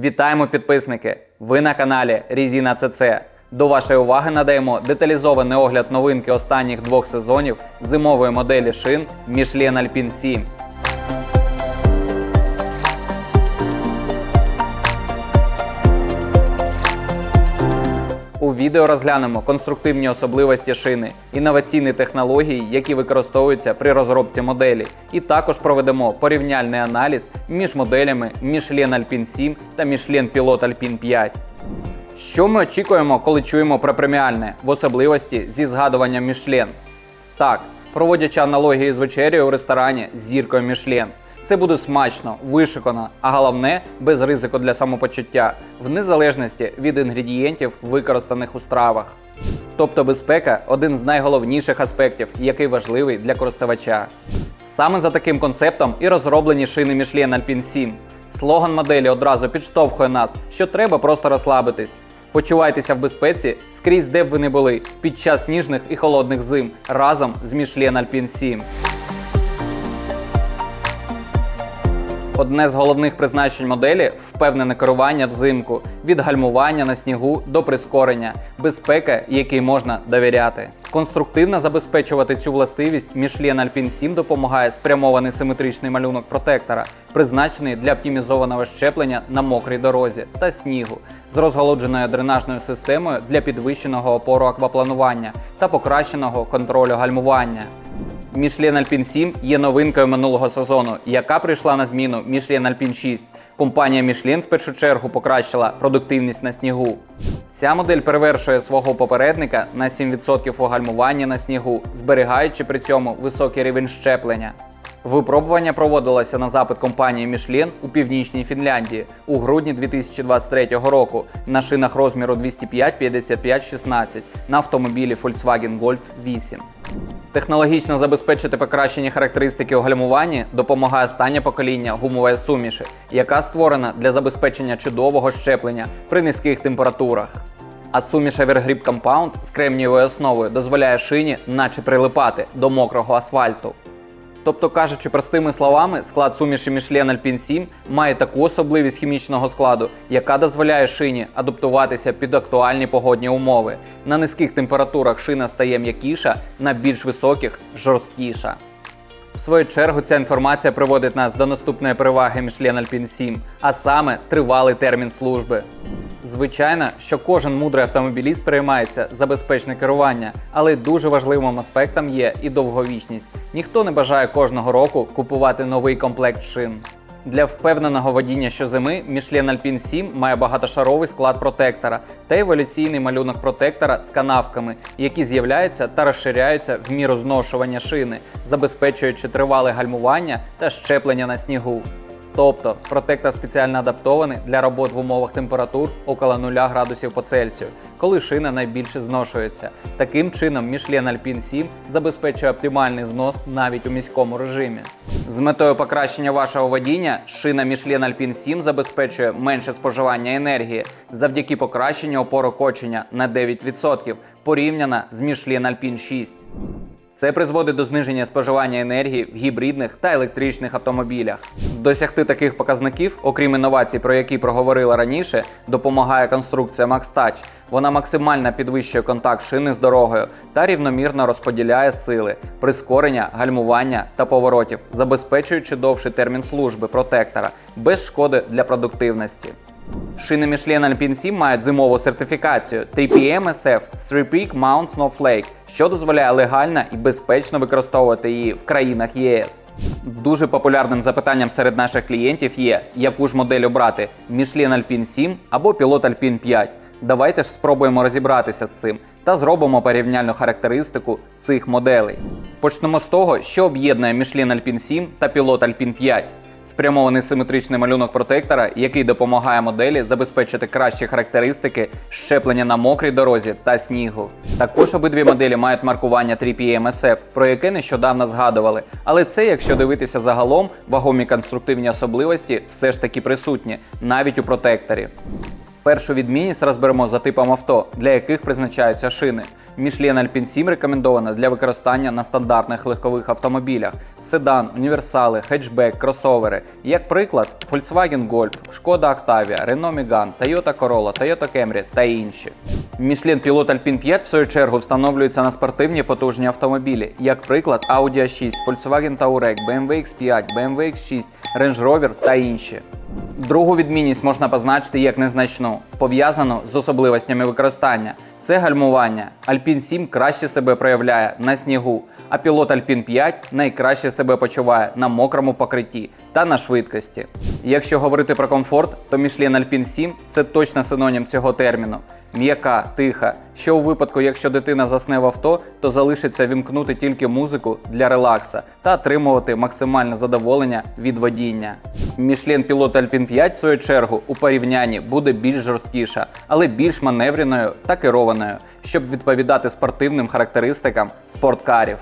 Вітаємо підписники! Ви на каналі Різіна ЦЦ. До вашої уваги надаємо деталізований огляд новинки останніх двох сезонів зимової моделі шин Michelin Alpine 7. Відео розглянемо конструктивні особливості шини, інноваційні технології, які використовуються при розробці моделі, і також проведемо порівняльний аналіз між моделями Michelin Alpine 7 та Michelin Pilot Alpine 5. Що ми очікуємо, коли чуємо про преміальне в особливості зі згадуванням Michelin? Так, проводячи аналогії з вечерею у ресторані з зіркою Michelin. Це буде смачно, вишикано, а головне без ризику для самопочуття, в незалежності від інгредієнтів, використаних у стравах. Тобто безпека один з найголовніших аспектів, який важливий для користувача. Саме за таким концептом і розроблені шини Michelin Alpine 7. Слоган моделі одразу підштовхує нас, що треба просто розслабитись. Почувайтеся в безпеці скрізь, де б ви не були, під час сніжних і холодних зим разом з Michelin Alpine 7. Одне з головних призначень моделі впевнене керування взимку від гальмування на снігу до прискорення, безпека, якій можна довіряти. Конструктивно забезпечувати цю властивість Michelin Alpine 7 допомагає спрямований симетричний малюнок протектора, призначений для оптимізованого щеплення на мокрій дорозі та снігу, з розголодженою дренажною системою для підвищеного опору аквапланування та покращеного контролю гальмування. Michelin Alpine 7 є новинкою минулого сезону, яка прийшла на зміну Michelin Alpine 6. Компанія Michelin в першу чергу покращила продуктивність на снігу. Ця модель перевершує свого попередника на 7% у гальмуванні на снігу, зберігаючи при цьому високий рівень щеплення. Випробування проводилося на запит компанії Michelin у північній Фінляндії у грудні 2023 року на шинах розміру 205 55 16 на автомобілі Volkswagen Golf 8. Технологічно забезпечити покращені характеристики у гальмуванні допомагає останнє покоління гумової суміші, яка створена для забезпечення чудового щеплення при низьких температурах. А суміш Evergrip Compound з кремнієвою основою дозволяє шині наче прилипати до мокрого асфальту. Тобто, кажучи простими словами, склад суміші Michelin Alpine 7 має таку особливість хімічного складу, яка дозволяє шині адаптуватися під актуальні погодні умови. На низьких температурах шина стає м'якіша, на більш високих жорсткіша. В свою чергу ця інформація приводить нас до наступної переваги Michelin Alpine 7, а саме тривалий термін служби. Звичайно, що кожен мудрий автомобіліст переймається за безпечне керування, але дуже важливим аспектом є і довговічність. Ніхто не бажає кожного року купувати новий комплект шин. Для впевненого водіння щозими Michelin Alpine 7 має багатошаровий склад протектора та еволюційний малюнок протектора з канавками, які з'являються та розширяються в міру зношування шини, забезпечуючи тривале гальмування та щеплення на снігу. Тобто протектор спеціально адаптований для робот в умовах температур около 0 градусів по Цельсію, коли шина найбільше зношується. Таким чином, Michelin Alpine 7 забезпечує оптимальний знос навіть у міському режимі. З метою покращення вашого водіння, шина Michelin Alpine 7 забезпечує менше споживання енергії завдяки покращенню опору кочення на 9% порівняно з Michelin Alpine 6. Це призводить до зниження споживання енергії в гібридних та електричних автомобілях. Досягти таких показників, окрім інновацій, про які проговорила раніше, допомагає конструкція MaxTouch. Вона максимально підвищує контакт шини з дорогою та рівномірно розподіляє сили, прискорення, гальмування та поворотів, забезпечуючи довший термін служби протектора без шкоди для продуктивності. Шини Michelin Alpine 7 мають зимову сертифікацію 3PM SF 3-Peak Mount Snowflake, що дозволяє легально і безпечно використовувати її в країнах ЄС. Дуже популярним запитанням серед наших клієнтів є, яку ж модель обрати Michelin Alpine 7 або Pilot Alpine 5. Давайте ж спробуємо розібратися з цим та зробимо порівняльну характеристику цих моделей. Почнемо з того, що об'єднує Michelin Alpine 7 та Pilot Alpine 5 спрямований симетричний малюнок протектора, який допомагає моделі забезпечити кращі характеристики щеплення на мокрій дорозі та снігу. Також обидві моделі мають маркування 3PM SF, про яке нещодавно згадували. Але це, якщо дивитися загалом, вагомі конструктивні особливості все ж таки присутні, навіть у протекторі. Першу відмінність розберемо за типом авто, для яких призначаються шини. Michelin Alpine 7 рекомендована для використання на стандартних легкових автомобілях: седан, універсали, хетчбек, кросовери. Як приклад, Volkswagen Golf, Skoda Octavia, Renault Megane, Toyota Corolla, Toyota Camry та інші. Michelin Pilot Alpine 5 в свою чергу встановлюється на спортивні потужні автомобілі, як приклад Audi A6, Volkswagen Touareg, BMW X5, BMW X6, Range Rover та інші. Другу відмінність можна позначити як незначну, пов'язану з особливостями використання. Це гальмування. Alpine 7 краще себе проявляє на снігу, а пілот Alpine 5 найкраще себе почуває на мокрому покритті та на швидкості. Якщо говорити про комфорт, то Michelin Alpine 7 це точно синонім цього терміну. М'яка, тиха, що у випадку, якщо дитина засне в авто, то залишиться вімкнути тільки музику для релакса та отримувати максимальне задоволення від водіння. Michelin Pilot Alpine 5, в свою чергу, у порівнянні буде більш жорсткіша, але більш маневреною та керованою, щоб відповідати спортивним характеристикам спорткарів.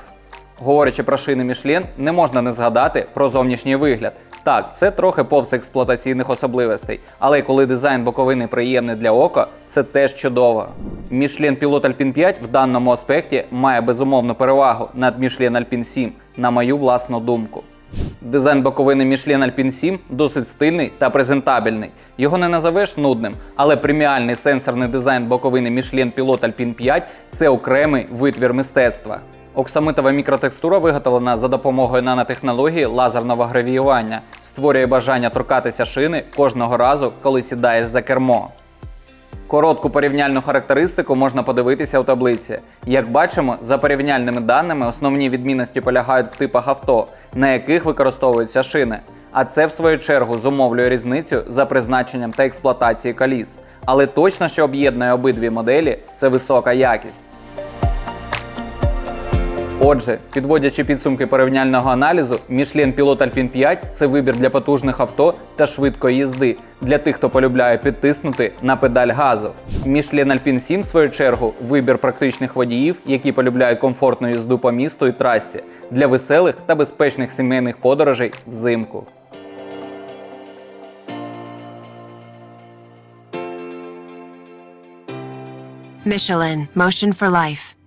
Говорячи про шини Michelin, не можна не згадати про зовнішній вигляд. Так, це трохи повз експлуатаційних особливостей, але коли дизайн боковини приємний для ока, це теж чудово. Michelin Pilot Alpine 5 в даному аспекті має безумовну перевагу над Michelin Alpine 7, на мою власну думку. Дизайн боковини Michelin Alpine 7 досить стильний та презентабельний. Його не назовеш нудним, але преміальний сенсорний дизайн боковини Michelin Pilot Alpine 5 це окремий витвір мистецтва. Оксамитова мікротекстура виготовлена за допомогою нанотехнології лазерного гравіювання, створює бажання торкатися шини кожного разу, коли сідаєш за кермо. Коротку порівняльну характеристику можна подивитися у таблиці. Як бачимо, за порівняльними даними основні відмінності полягають в типах авто, на яких використовуються шини. А це в свою чергу зумовлює різницю за призначенням та експлуатації коліс. Але точно, що об'єднує обидві моделі, це висока якість. Отже, підводячи підсумки порівняльного аналізу, Michelin Pilot Alpine 5 це вибір для потужних авто та швидкої їзди, для тих, хто полюбляє підтиснути на педаль газу. Michelin Alpine 7, в свою чергу, вибір практичних водіїв, які полюбляють комфортну їзду по місту і трасі, для веселих та безпечних сімейних подорожей взимку. Michelin, motion for life.